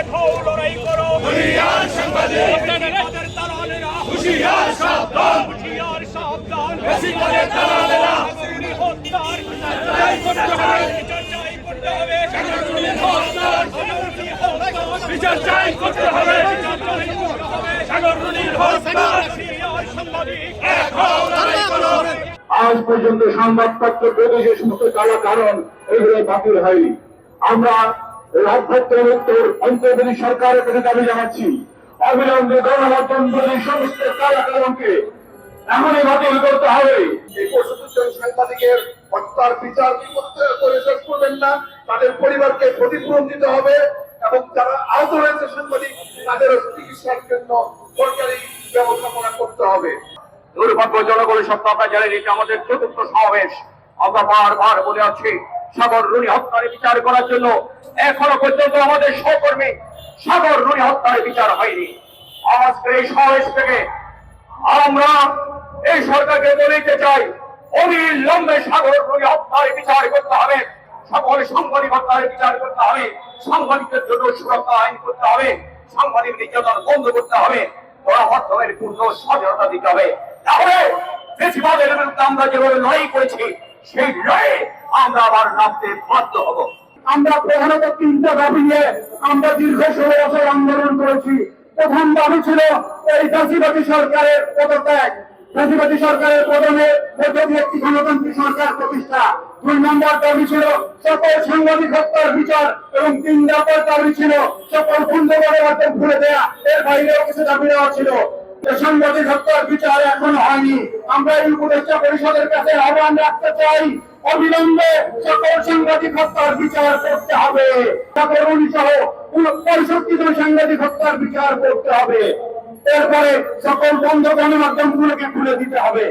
এক লড়াই করো। হুঁশিয়ার সাংবাদিক। তাদের দালালেরা হুঁশিয়ার সাবধান। হুঁশিয়ার সাবধান। বেশিরভাগের দালালেরা হাসিনী হত্যার চাই করতে হবে। চাই করতে হবে। সাগররুনি হত্যার। বিচার চাই করতে হবে। সাগররুনির হত্যা হুঁশিয়ার সাংবাদিক। এক লড়াই করো। আজ পর্যন্ত সংবাদপত্র প্রদেশের সমস্ত কারণ এগুলো বাতিল হয়নি। আমরা রাজভক্তের উত্তর অন্তর্বর্তী সরকারের কাছে দাবি জানাচ্ছি। অবিলম্বে গণমাধ্যম সমস্ত কারাকারণকে এমনই বাতিল করতে হবে। এই পঁয়ষট্টি সাংবাদিকের হত্যার বিচার করে শেষ করবেন না। তাদের পরিবারকে ক্ষতিপূরণ দিতে হবে এবং যারা আহত হয়েছে সাংবাদিক, তাদের চিকিৎসার জন্য সরকারি ব্যবস্থাপনা করতে হবে। দুর্ভাগ্য জনগণের সত্তা জানেন, এটা আমাদের চতুর্থ সমাবেশ। আমরা বারবার বলে আছি সাগর রুনি হত্যার বিচার করার জন্য এখনও পর্যন্ত আমাদের সহকর্মী সাগর রুনি হত্যার বিচার হয়নি। আজকের এই সমাবেশ থেকে আমরা এই সরকারকে বলিতে চাই। অবিলম্বে সাগর রুনি হত্যার বিচার করতে হবে। সকল সাংবাদিক হত্যার বিচার করতে হবে। সাংবাদিকদের জন্য সুরক্ষা আইন করতে হবে। সাংবাদিক নির্যাতন বন্ধ করতে হবে। গণমাধ্যমের পূর্ণ স্বাধীনতা দিতে হবে। তাহলে বেশিরভাগের বিরুদ্ধে আমরা যেভাবে লড়াই করেছি সেই লড়াইয়ে আমরা আবার নামতে বাধ্য হব। আমরা প্রধানত তিনটা দাবি নিয়ে আমরা দীর্ঘ ষোলো বছর আন্দোলন করেছি। প্রথম দাবি ছিল এই ফ্যাসিবাদী সরকারের পদত্যাগ। ফ্যাসিবাদী সরকারের পদমে মধ্য একটি গণতান্ত্রিক সরকার প্রতিষ্ঠা। দুই নম্বর দাবি ছিল সকল সাংবাদিক হত্যার বিচার এবং তিন নম্বর দাবি ছিল সকল খুন্দ গণমাধ্যম খুলে দেয়া। এর বাইরেও কিছু দাবি দেওয়া ছিল। সাংবাদিক হত্যার বিচার এখন হয়নি। আমরা এই পরিষদের কাছে আহ্বান রাখতে চাই, অবিলম্বে সকল সাংবাদিক হত্যার বিচার করতে হবে। সকল সহ পঁয়ষট্টি জন সাংবাদিক হত্যার বিচার করতে হবে। এরপরে সকল বন্ধ গণমাধ্যমগুলোকে খুলে দিতে হবে।